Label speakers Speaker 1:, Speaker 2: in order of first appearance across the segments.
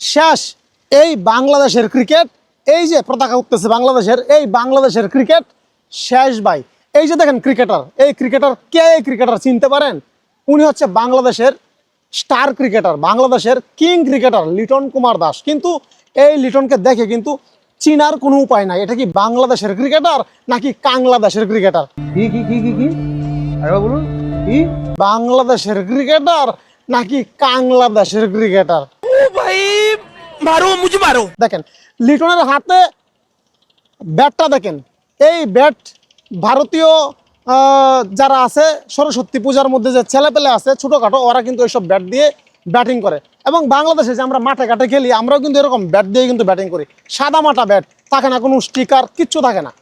Speaker 1: শেষ এই বাংলাদেশের ক্রিকেট। এই যে পতাকা উঠতেছে বাংলাদেশের এই বাংলাদেশের ক্রিকেট শেষ ভাই। এই যে দেখেন ক্রিকেটার এই ক্রিকেটার কে এই ক্রিকেটার চিনতে পারেন? উনি হচ্ছে বাংলাদেশের স্টার ক্রিকেটার বাংলাদেশের কিং ক্রিকেটার লিটন কুমার দাস। কিন্তু এই লিটনকে দেখে কিন্তু চিনার কোনো উপায় নাই। এটা কি বাংলাদেশের ক্রিকেটার নাকি কাংলাদেশের ক্রিকেটার?
Speaker 2: কি কি কি কি কি? বলুন কি?
Speaker 1: বাংলাদেশের ক্রিকেটার নাকি কাংলাদেশের ক্রিকেটার?
Speaker 3: भाई মারো মুজি মারো
Speaker 1: দেখেন, লিটনের হাতে ব্যাটটা দেখেন। এই ব্যাট ভারতীয় যারা আছে, সরস্বতী পূজার মধ্যে যে ছেলেপেলে আছে, ছোটোখাটো, ওরা কিন্তু এইসব ব্যাট দিয়ে ব্যাটিং করে। এবং বাংলাদেশে যে আমরা মাঠে ঘাটে খেলি, আমরাও কিন্তু এরকম ব্যাট দিয়ে কিন্তু ব্যাটিং করি। সাদা মাটা ব্যাট, থাকে না কোনো স্টিকার, কিচ্ছু থাকে না।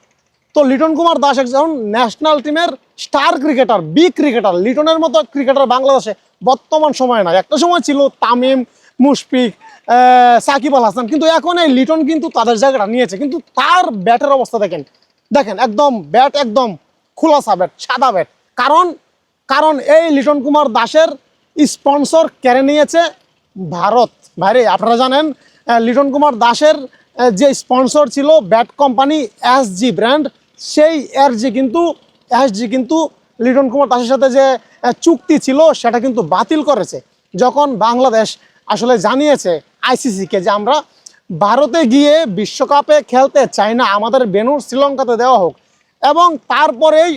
Speaker 1: তো লিটন কুমার দাস একজন ন্যাশনাল টিমের স্টার ক্রিকেটার বি ক্রিকেটার লিটনের মতো ক্রিকেটার বাংলাদেশে বর্তমান সময় না একটা সময় ছিল তামিম মুশফিক সাকিব আল হাসান। কিন্তু এখন এই লিটন কিন্তু তাদের জায়গাটা নিয়েছে। কিন্তু তার ব্যাটের অবস্থা দেখেন। দেখেন, একদম ব্যাট একদম খোলাসা ব্যাট, সাদা ব্যাট। কারণ কারণ এই লিটন কুমার দাসের স্পন্সর কেড়ে নিয়েছে ভারত। ভাইরে, আপনারা জানেন লিটন কুমার দাসের যে স্পন্সর ছিল bat company S G brand, সেই এর যে কিন্তু, এস জি কিন্তু লিটন কুমার দাসের সাথে যে চুক্তি ছিল, সেটা কিন্তু বাতিল করেছে। যখন বাংলাদেশ আসলে জানিয়েছে আইসিসিকে যে আমরা ভারতে গিয়ে বিশ্বকাপে খেলতে চাই না, আমাদের বেনু শ্রীলঙ্কাতে দেওয়া হোক। এবং তারপরেই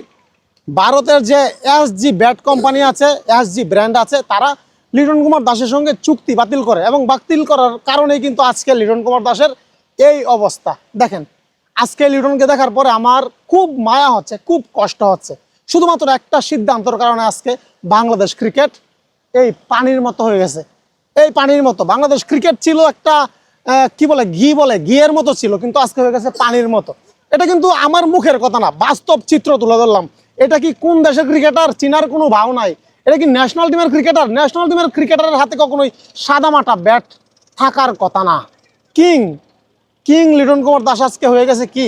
Speaker 1: ভারতের যে এসজি ব্যাট কোম্পানি আছে এসজি ব্র্যান্ড আছে, তারা লিটন কুমার দাসের সঙ্গে চুক্তি বাতিল করে এবং বাতিল করার কারণেই কিন্তু আজকে লিটন কুমার দাসের এই অবস্থা। দেখেন, আজকে লিটনকে দেখার পরে আমার খুব মায়া হচ্ছে, খুব কষ্ট হচ্ছে। শুধুমাত্র একটা সিদ্ধান্তর কারণে আজকে বাংলাদেশ ক্রিকেট এই পানির মতো হয়ে গেছে। এই পানির মতো। বাংলাদেশ ক্রিকেট ছিল একটা কি বলে, ঘি বলে, ঘিয়ের মতো ছিল, কিন্তু আজকে হয়ে গেছে পানির মতো। এটা কিন্তু আমার মুখের কথা না, বাস্তব চিত্র তুলে ধরলাম। এটা কি কোন দেশের ক্রিকেটার চিনার কোনো ভাও নাই। এটা কি ন্যাশনাল টিমের ক্রিকেটার ন্যাশনাল টিমের ক্রিকেটারের হাতে কখনোই সাদামাটা ব্যাট থাকার কথা না। কিং কিং লিটন কুমার দাস আজকে হয়ে গেছে কি?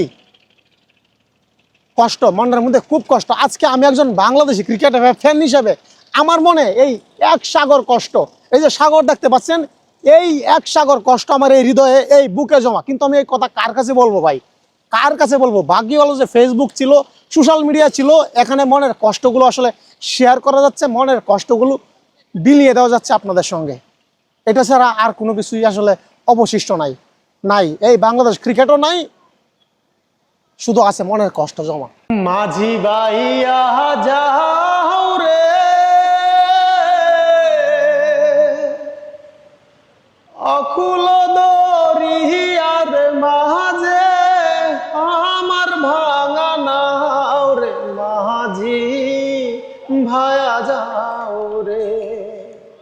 Speaker 1: কষ্ট, মনের মধ্যে খুব কষ্ট। আজকে আমি একজন বাংলাদেশি ক্রিকেটার ফ্যান হিসেবে আমার মনে এই এক সাগর কষ্ট। এই যে সাগর দেখতে পাচ্ছেন, এই এক সাগর কষ্ট আমার এই হৃদয়ে, এই বুকে জমা। কিন্তু আমি এই কথা কার কাছে বলব ভাই? কার কাছে বলব? ভাগ্য হলো যে ফেসবুক ছিল সোশ্যাল মিডিয়া ছিল, এখানে মনের কষ্টগুলো আসলে শেয়ার করা যাচ্ছে, মনের কষ্টগুলো বিলিয়ে দেওয়া যাচ্ছে আপনাদের সঙ্গে। এটা ছাড়া আর কোনো কিছুই আসলে অবশিষ্ট নাই। নাই। এই বাংলাদেশ ক্রিকেটও নাই, শুধু আছে মনের কষ্ট জমা। মাঝি বাইয়া যাও ভায়া যাও